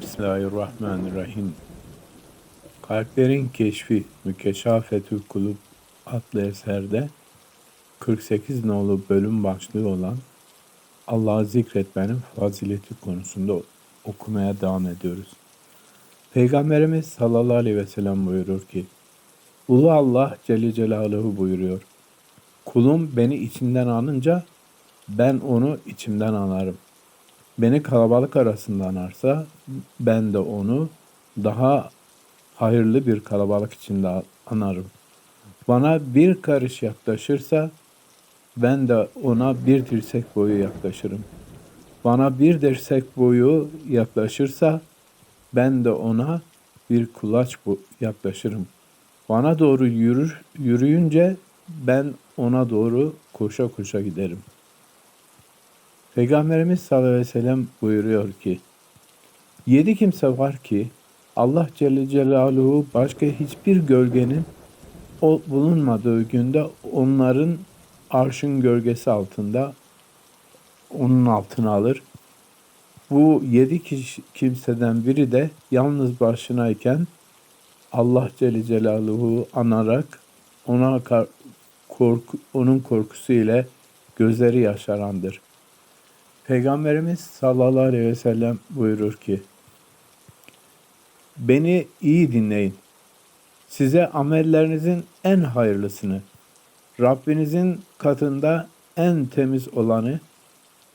Bismillahirrahmanirrahim. Kalplerin Keşfi Mükeşafetü Kulub adlı eserde 48 nolu bölüm başlığı olan Allah'ı zikretmenin fazileti konusunda okumaya devam ediyoruz. Peygamberimiz sallallahu aleyhi ve sellem buyurur ki, Ulu Allah Celle Celaluhu buyuruyor. Kulum beni içinden anınca ben onu içimden anarım. Beni kalabalık arasında anarsa ben de onu daha hayırlı bir kalabalık içinde anarım. Bana bir karış yaklaşırsa ben de ona bir dirsek boyu yaklaşırım. Bana bir dirsek boyu yaklaşırsa ben de ona bir kulaç yaklaşırım. Bana doğru yürür, yürüyünce ben ona doğru koşa koşa giderim. Peygamberimiz sallallahu aleyhi ve sellem buyuruyor ki, Yedi kimse var ki Allah Celle Celaluhu başka hiçbir gölgenin bulunmadığı günde onların arşın gölgesi altında onun altına alır. Bu yedi kişi, kimseden biri de yalnız başınayken Allah Celle Celaluhu anarak ona korku, onun korkusu ile gözleri yaşarandır. Peygamberimiz sallallahu aleyhi ve sellem buyurur ki, Beni iyi dinleyin. Size amellerinizin en hayırlısını, Rabbinizin katında en temiz olanı,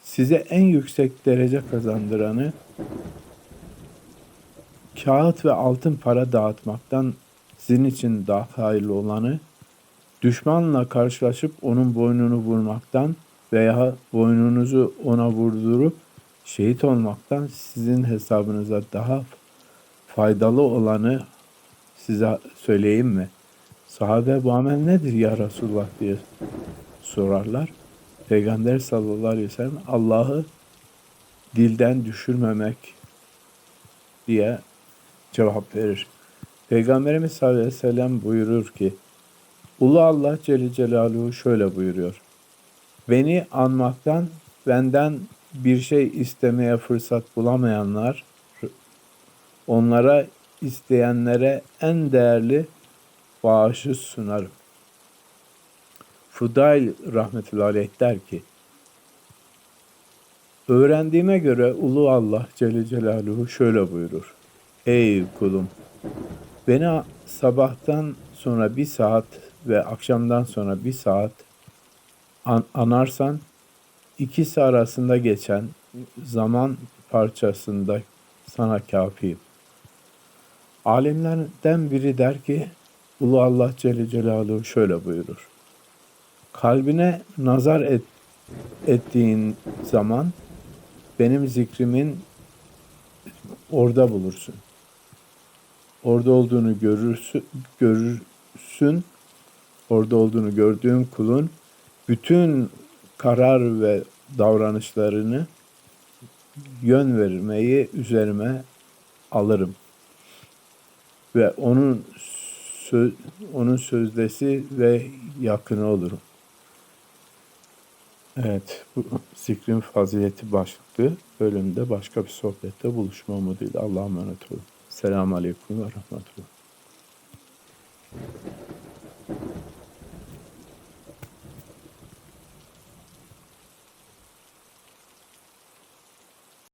size en yüksek derece kazandıranı, kağıt ve altın para dağıtmaktan sizin için daha hayırlı olanı, düşmanla karşılaşıp onun boynunu vurmaktan veya boynunuzu ona vurdurup şehit olmaktan sizin hesabınıza daha faydalı olanı size söyleyeyim mi? Sahabe bu amel nedir ya Resulullah diye sorarlar. Peygamber sallallahu aleyhi ve sellem Allah'ı dilden düşürmemek diye cevap verir. Peygamberimiz sallallahu aleyhi ve sellem buyurur ki Ulu Allah Celle Celaluhu şöyle buyuruyor. Beni anmaktan benden bir şey istemeye fırsat bulamayanlar onlara isteyenlere en değerli bağışı sunarım. Fudail rahmetullahi aleyh der ki, Öğrendiğime göre Ulu Allah Celle Celaluhu şöyle buyurur. Ey kulum! Beni sabahtan sonra bir saat ve akşamdan sonra bir saat an anarsan ikisi arasında geçen zaman parçasında sana kafiyim. Alimlerden biri der ki, Ulu Allah Celle Celaluhu şöyle buyurur. Kalbine nazar et, ettiğin zaman benim zikrimin orada bulursun. Orada olduğunu görürsün, görürsün. Orada olduğunu gördüğün kulun bütün karar ve davranışlarını yön vermeyi üzerime alırım ve onun söz, onun sözdesi ve yakını olurum. Evet, bu zikrin fazileti başlıklı bölümde başka bir sohbette buluşma umuduyla Allah'a emanet olun. Selamun Aleyküm ve Rahmetullah.